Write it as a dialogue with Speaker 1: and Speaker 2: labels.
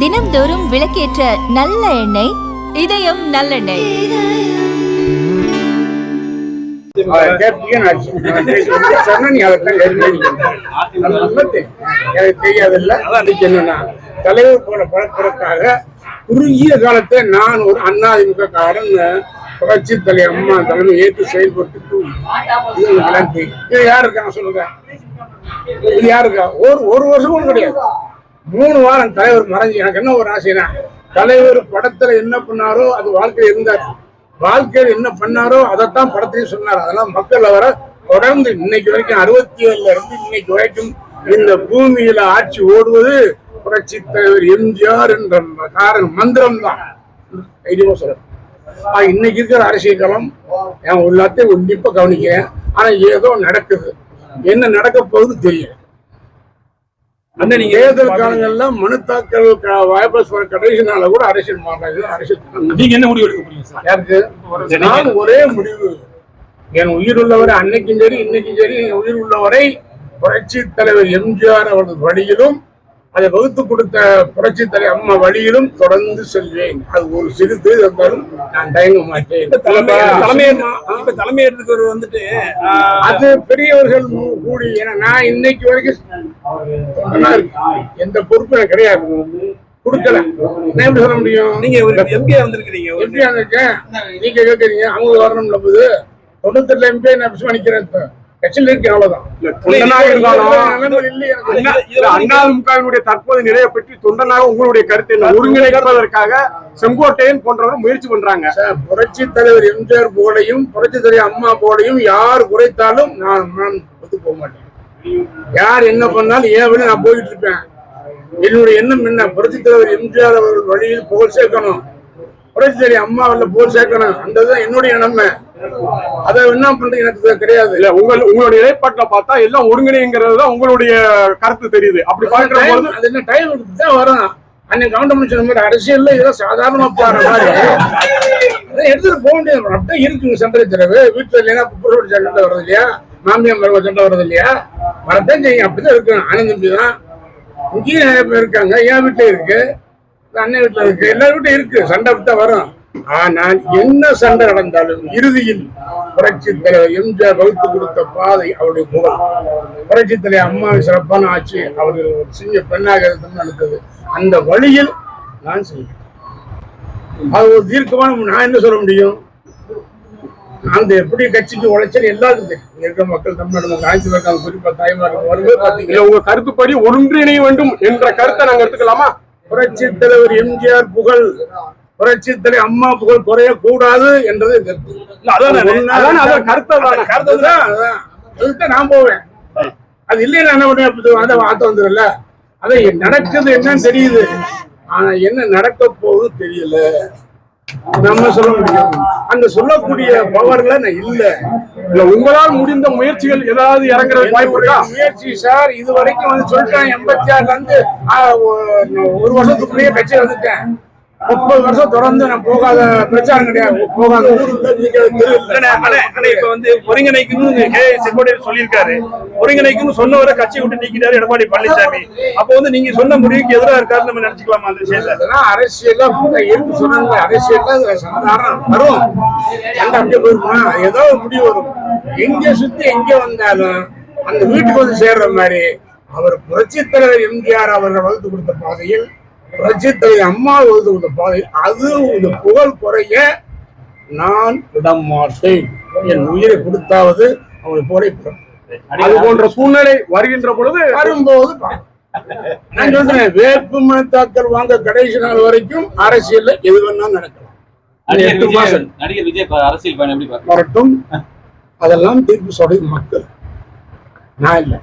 Speaker 1: தினம்தோறும் விளக்கேற்ற நல்ல எண்ணெய் இதயம் நல்லெண்ணெய்.
Speaker 2: அது எனக்கு அதுக்கு என்னன்னா தலைவர் போல பழப்பதற்காக குறுகிய காலத்தை நான் ஒரு அண்ணாதிமுக காரன் புரட்சி தலை அம்மா தலைமை ஏற்று செயல்பட்டு இது உங்களுக்கு யார் இருக்காங்க சொல்லுங்க. இது யாருக்கு? ஒரு ஒரு வருஷம் கூட கிடையாது. மூணு வாரம் தலைவர் மறைஞ்சு எனக்கு என்ன ஒரு ஆசைனா தலைவர் படத்துல என்ன பண்ணாரோ அது வாழ்க்கையில் இருந்தார் வாழ்க்கையில் என்ன பண்ணாரோ அதைத்தான் படத்திலையும் சொன்னார். அதெல்லாம் மக்கள் அவரை தொடர்ந்து இன்னைக்கு வரைக்கும் அறுபத்தி ஏழுல இருந்து இன்னைக்கு வரைக்கும் இந்த பூமியில ஆட்சி ஓடுவது புரட்சி தலைவர் எம்ஜிஆர் என்ற காரணம் மந்திரம் தான். இன்னைக்கு இருக்கிற அரசியல் களம் என் எல்லாத்தையும் உன்னிப்பா கவனிக்கிறேன். ஆனா ஏதோ நடக்குது. என்ன நடக்க போகுது தெரியும். தேர்தல் காலங்கள்ல மனு தாக்கல் வாபஸ் வர கடைசி நாள்ல கூட அரசியல் மாறாது அரசியல்.
Speaker 3: நீங்க என்ன முடிவு எடுக்க
Speaker 2: யாருக்கு நான் ஒரே முடிவு. என் உயிர் உள்ளவரை அன்னைக்கும் சரி இன்னைக்கும் சரி உயிர் உள்ளவரை புரட்சி தலைவர் எம்ஜிஆர் அவரது வழியிலும் அதை வகுத்து கொடுத்த புரட்சி தலைவர் அம்மா வழியிலும் தொடர்ந்து செல்வேன். அது ஒரு சிறு இருந்தாலும் நான் தயங்க மாட்டேன்.
Speaker 3: தலைமை ஒரு வந்துட்டு
Speaker 2: அது பெரியவர்கள் கூடி ஏன்னா நான் இன்னைக்கு வரைக்கும். எந்த எனக்கு கிடையாது. கொடுக்கல. நான் எப்படி சொல்ல முடியும்?
Speaker 3: நீங்க எம்பியா வந்திருக்கிறீங்க
Speaker 2: அங்க இருக்கேன் நீங்க கேக்குறீங்க அவங்க வரணும்ல போது. தொண்ணூத்தெட்டுல எம்பி நான் நிக்கிறேன் கட்சியில் இருக்கேன் அவ்வளவுதான்
Speaker 4: தற்போது நிலையை பற்றி தொண்டனாக உங்களுடைய கருத்தை என்ன? ஒருங்கிணைப்பதற்காக செங்கோட்டையன் போன்றவர் முயற்சி பண்றாங்க.
Speaker 2: புரட்சி தலைவர் எம்ஜிஆர் போலையும் புரட்சி தலைவர் அம்மா போலையும் யார் குறைத்தாலும் நான் நான் ஒத்து போக மாட்டேன். யார் என்ன பண்ணாலும் ஏன் விட நான் போயிட்டு இருப்பேன். என்னுடைய எண்ணம் என்ன? புரட்சி தலைவர் எம்ஜிஆர் அவர்கள் வழியில் புகழ் சேர்க்கணும். புரட்சி தலைவர் அம்மா அவர்ல புகழ் சேர்க்கணும். அந்த என்னுடைய எண்ணமே அதை என்ன பண்றது எனக்கு கிடையாது.
Speaker 4: இல்ல உங்கள் உங்களுடைய நிலைப்பாட்டில் பார்த்தா எல்லாம் ஒருங்கிணைங்கிறது தான் உங்களுடைய கருத்து தெரியுது. அப்படி பார்க்கிற போது
Speaker 2: அது என்ன டைம் தான் வரும் அன்னைக்கு கவுண்டமணி சொன்ன மாதிரி அரசியல்ல ஏதோ சாதாரணமா பாரு மாதிரி. அதை எடுத்துட்டு போக வேண்டியது அப்படியே இருக்குங்க சண்டை தரவு வீட்டுல இல்லைன்னா புரோட சண்டை வர்றது இல்லையா? மாமியார் மருவ சண்டை வர்றது இல்லையா? வரத்தான் செய்யும். அப்படிதான் இருக்கும் ஆனந்த் தம்பி தான். இங்கேயும் நிறைய பேர் இருக்காங்க. என் வீட்டுல இருக்கு. அண்ணன் வீட்டுல இருக்கு. எல்லா வீட்லயும் இருக்கு. சண்டை அப்படித்தான் வரும் ஆனால் என்ன சண்டை நடந்தாலும் இறுதியில் புரட்சி தலைவர் எம்ஜிஆர் வகுத்து கொடுத்த பாதை அவருடைய புகழ் புரட்சி தலைவர் அம்மாவின் சிறப்பான ஆட்சி அவர்கள் ஒரு சிங்க பெண்ணாக இருந்து நடந்தது அந்த வழியில் நான் செய்வேன் அது ஒரு தீர்க்கமான நான் என்ன சொல்ல முடியும்? அந்த எப்படி கட்சிக்கு உழைச்சல் எல்லாருக்கும் தெரியும். இருக்கிற மக்கள் தமிழ்நாடு மக்கள் அனைத்து இருக்காங்க குறிப்பா தாய்மார்கள்
Speaker 4: இல்ல
Speaker 2: பாத்தீங்கன்னா
Speaker 4: உங்க கருத்துப்படி ஒன்றிணைய வேண்டும் என்ற கருத்தை நாங்க எடுத்துக்கலாமா?
Speaker 2: புரட்சி தலைவர் எம்ஜிஆர் புகழ் புரட்சி தலைவர் அம்மா புகழ் குறையக்கூடாது என்றது என் கருத்து
Speaker 3: நானு.
Speaker 2: போவேன். அது இல்லைன்னா என்ன பண்ணுவேன்? அந்த வார்த்தை வந்துடும்ல அதை நடக்குது என்னன்னு தெரியுது. ஆனா என்ன நடக்க போகுது தெரியல. நம்ம சொல்ல முடியும். அந்த சொல்லக்கூடிய பவர்ல நான் இல்ல.
Speaker 4: இல்ல உங்களால் முடிந்த முயற்சிகள் ஏதாவது இறங்குறது வாய்ப்பு இருக்கா?
Speaker 2: முயற்சி சார் இது வரைக்கும் வந்து சொல்லிட்டேன் எண்பத்தி ஆறுல இருந்து ஒரு வருஷத்துக்குள்ளேயே கட்சி வந்துட்டேன். முப்பது வருஷம் தொடர்ந்து நான் போகாத பிரச்சாரம் கிடையாது. போகாத.
Speaker 3: இப்ப வந்து ஒருங்கிணைக்கணும்னு கே செங்கோட்டையன் சொல்லியிருக்காரு. ஒருங்கிணைக்கணும்னு சொன்னவரை கட்சியை விட்டு நீக்கிட்டாரு எடப்பாடி பழனிசாமி. அப்போ வந்து நீங்க சொன்ன முடிவுக்கு எதிராக இருக்காரு நம்ம நினைச்சுக்கலாமா அந்த விஷயத்த
Speaker 2: அதெல்லாம் அரசியலா இருக்கு சொன்னாங்க. அரசியல்ல அது சாதாரண வரும். அந்த அப்படியே போயிருமா ஏதோ முடிவு வரும். எங்க சுத்தி எங்க வந்தாலும் அந்த வீட்டுக்கு வந்து சேர்ற மாதிரி அவர் புரட்சி தலைவர் எம்ஜிஆர் அவர்கள் வகுத்து கொடுத்த பாதையில் தலைவர் அம்மா வகுத்து கொடுத்த பாதையில் அது இந்த புகழ் குறைய நான் விட மாட்டேன். என் உயிரை கொடுத்தாவது அவங்களை போரை
Speaker 4: அது போன்ற சூழ்நிலை வருகின்ற பொழுது
Speaker 2: வரும்போது. நான் சொல்றேன் வேட்பு மனு தாக்கல் வாங்க கடைசி நாள் வரைக்கும் அரசியல்ல எது வேணாலும் நடக்கலாம். எட்டு மாசம்.
Speaker 5: நடிகர் விஜய் அரசியல் பயணம் எப்படி
Speaker 2: வரட்டும். அதெல்லாம் தீர்ப்பு சொல்றது மக்கள். நான் இல்லை.